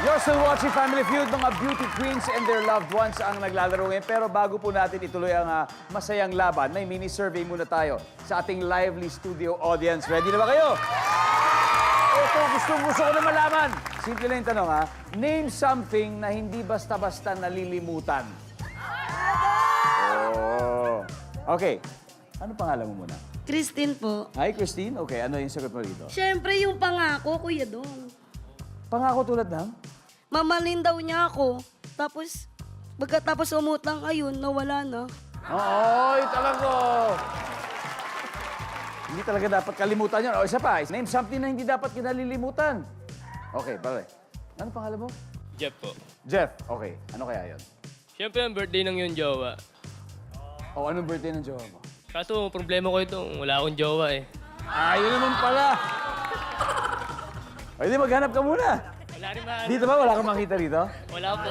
You're still watching Family Feud, mga beauty queens and their loved ones ang naglalaro ngayon. Pero bago po natin ituloy ang ah, masayang laban, may mini-survey muna tayo sa ating lively studio audience. Ready na ba kayo? Ito, gusto, gusto ko na malaman. Simple lang yung tanong ha. Name something na hindi basta-basta nalilimutan. Oh. Okay. Ano pangalan mo muna? Christine po. Hi, Christine. Okay, ano yung sagot mo dito? Siyempre, yung pangako, Kuya Dong. Pangako tulad ng? Mamalin daw niya ako. Tapos, pagkatapos umutang, ayun, nawala na. Oy, talaga. Hindi talaga dapat kalimutan yun. O, isa pa. Name something na hindi dapat kinalilimutan. Okay, pare. Ano pangalan mo? Jeff po. Jeff. Okay. Ano kaya yun? Siyempre, ang birthday ng yung jowa. O, anong birthday ng jowa mo? Kaso, problema ko itong wala akong jowa eh. Ah, yun naman pala. O, hindi, maghanap ka muna. Wala rin ba? Dito ba? Wala kang makita dito? Wala po.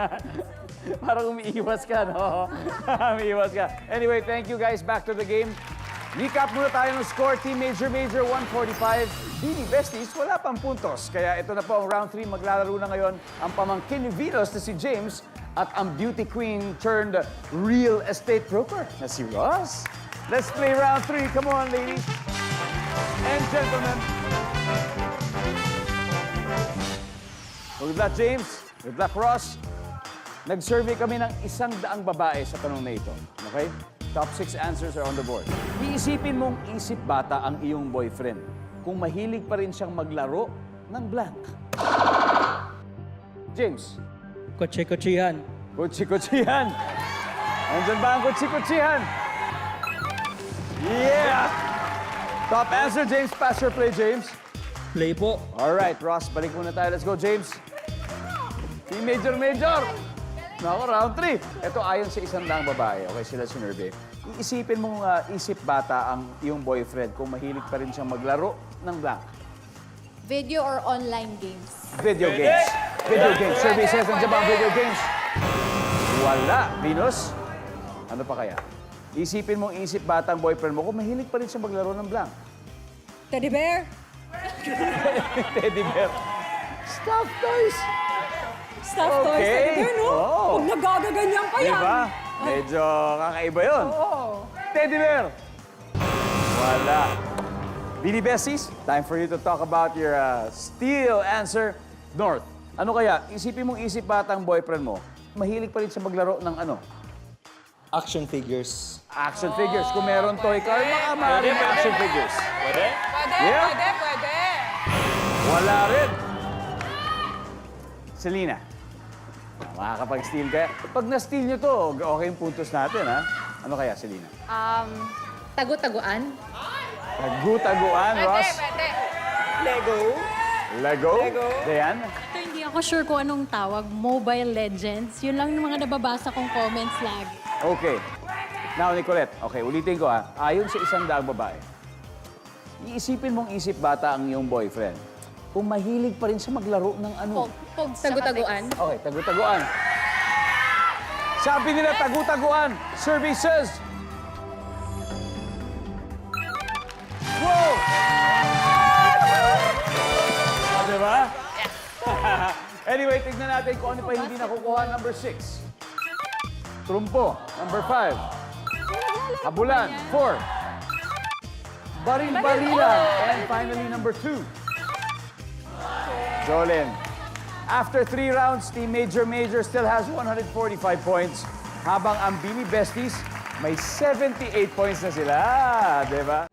Parang umiiwas ka, no? umiiwas ka. Anyway, thank you guys. Back to the game. Recap muna tayo ng score. Team Major Major 145. Dini Besties, wala pang puntos. Kaya ito na po ang round 3. Maglalaro na ngayon ang pamangkin ni Venus na si James at ang beauty queen turned real estate broker na si Ross. Let's play round 3. Come on, ladies and gentlemen. Good luck, James. Good luck, Ross. Nag-survey kami ng isang daang babae sa tanong na ito. Okay? Top six answers are on the board. Iisipin mong isip bata ang iyong boyfriend kung mahilig pa rin siyang maglaro ng blank. James, Kotse-kotsihan. kutsi-kutsihan. Andyan ba ang kutsi-kutsihan? Yeah! Top answer, James. Pass your play, James. Play po. All right, Ross, balik muna tayo. Let's go, James. Team Major Major. Nako, round 3. Ito ayon sa isang daang babae. Okay, sila sinurvey. Iisipin mong ah, isip bata ang iyong boyfriend kung mahilig pa rin siyang maglaro ng blank. Video or online games? Video games. Video games. Survey says, nandiyan ba ang video games? Wala. Venus? Ano pa kaya? Isipin mong isip bata ang boyfriend mo kung mahilig pa rin siyang maglaro ng blank. Teddy bear? Teddy bear. Stuff toys. Stuffed toys, teddy bear, no? Oo. Huwag nagagaganyan pa yan. Diba? Medyo kakaiba yun. Oo. Teddy bear. Wala. Bini Besties, time for you to talk about your uh, steal answer. North, ano kaya? Isipin mong isip batang boyfriend mo, mahilig pa rin siya maglaro ng ano? Action figures. Action figures. Kung meron toy car, baka maaaring may action figures. Pwede? Pwede, Yeah. pwede, pwede. Wala rin. Selena, makakapag-steal kaya. Pag na-steal nyo to, okay yung puntos natin, ha? Ano kaya, Selena? Um, tagu-taguan? Tagu-taguan, Ross. pwede. Lego. Lego? Lego. Dayan? Ito, hindi ako sure kung anong tawag, Mobile Legends. Yun lang yung mga nababasa kong comments lagi. Okay. Now, Nicolette. Okay, ulitin ko ha. Ayon sa isang daang babae, iisipin mong isip bata ang iyong boyfriend kung mahilig pa rin siya maglaro ng ano. Tagutaguan? Okay, tagutaguan. Sabi nila tagutaguan services. Wow! Ah, diba? anyway, tignan natin kung ano pa hindi nakukuha number 6. Trumpo, number 5. Habulan, 4. Baril-barilan, and finally number 2. Jolin. After three rounds, Team Major Major still has 145 points. Habang ang Bini Besties, may 78 points na sila. Diba?